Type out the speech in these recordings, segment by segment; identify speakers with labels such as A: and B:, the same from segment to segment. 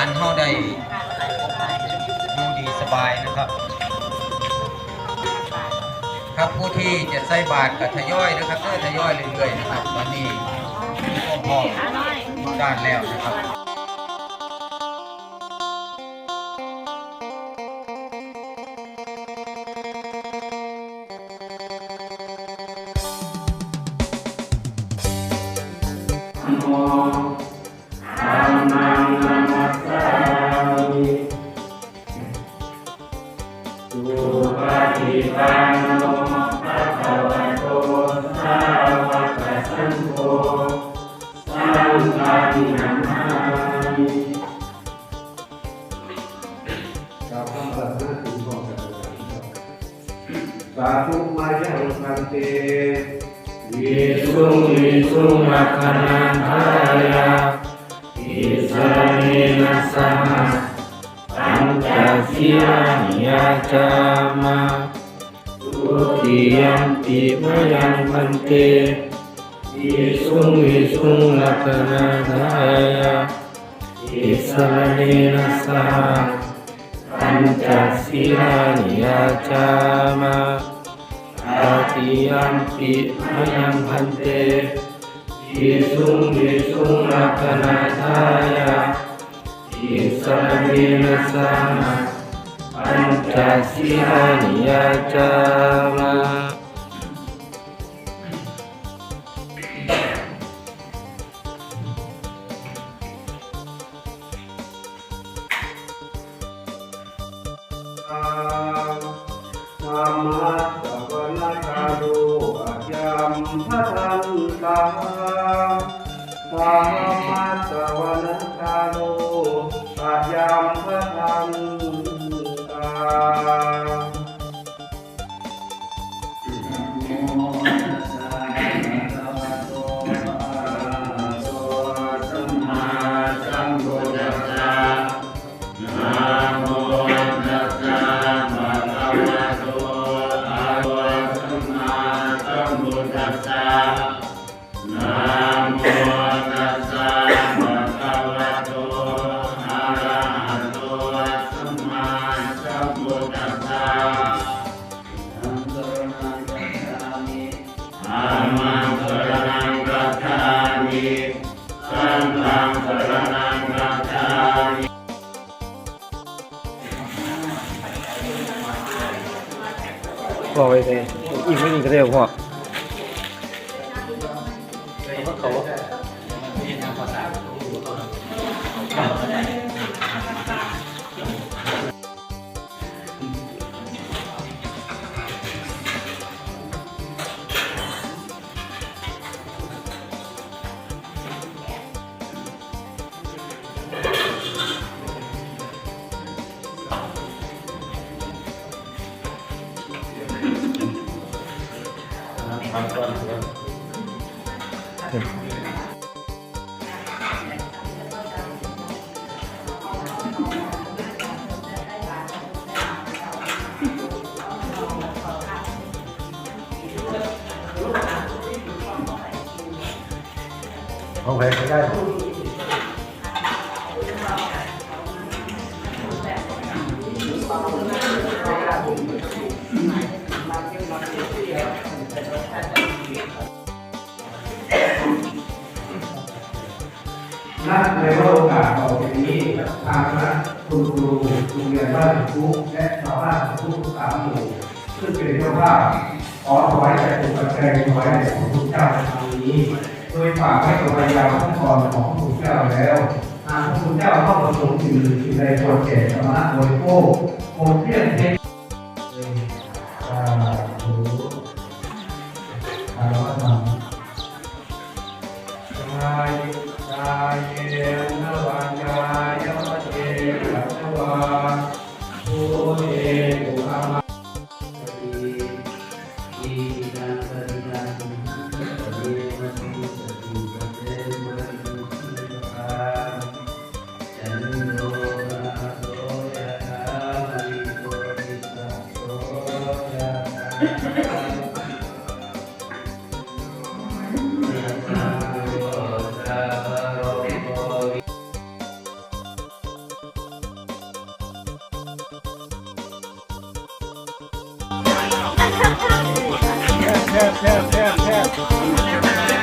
A: านเฮาได้อยู่ดีสบายนะครับ ครับผู้ที่จะใส่บาตรกับทยอยนะครับเรื่อทยอยเรื่อยๆนะครับตอนนี้มีความพร้อมทุกด้านแล้วนะครับ
B: สาธุมายังคันเต
C: วิสุงวิสุงลักขณาทายาอิสระนสานิยาจามาทุติยันเตวิสุวิสุงลักขณาทายาอิสระเนนะสหะปัญจศีลานิยาจามาอาติยัมปิมยังพันเตวิสุงวิสุงลักขณาทายาอิสระเนนะสหะ ปัญจศีลานิยาจามา
B: ธรรมะสวนาคาโลอายัมพะทันตาธรรมะสวนาคาโลอายัมพะทันตา
C: พ่อไปเลยอีกไม่อีกก็ได้พ่อ
B: ห้อ งไหนใช้ได้ นักในว่าโอกาสต่อไปนี้ทางคณะคุณครูโรงเรียนบ้านทุกและชาวบ้านทุกสามหมู่ซึ่งเป็นเจ้าภาพขอถวายใจตุปัจจัยถวายแด่พระพุทธเจ้าในครั้งนี้ โดยฝากไว้กับพยาขั้นตอนของพระพุทธเจ้าแล้วหากพระพุทธเจ้าเข้าประสงค์สิ่งหนึ่งสิ่งใดควรแก่สมณะบริโภคโปรดเพียงเพ็ง
C: ซ่บแซ่บแซ่บแซ่บ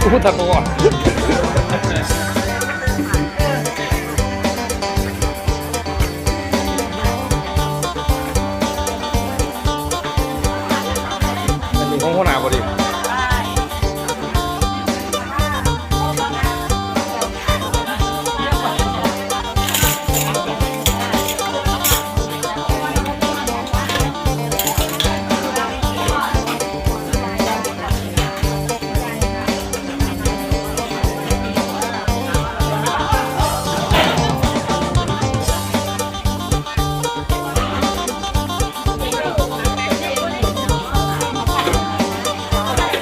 D: อู้ตะโกนอันนี้ของหัวหน้าพอดี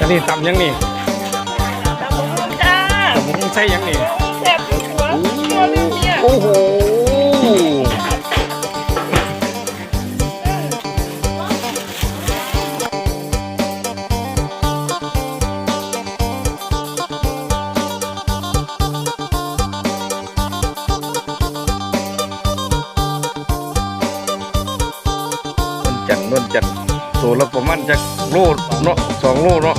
D: อันนี้ตำยังนี่
E: จ้า
D: ตำยังใช่ยังนี่ ตัวละประมาณจากโลเนาะสองโลเนาะ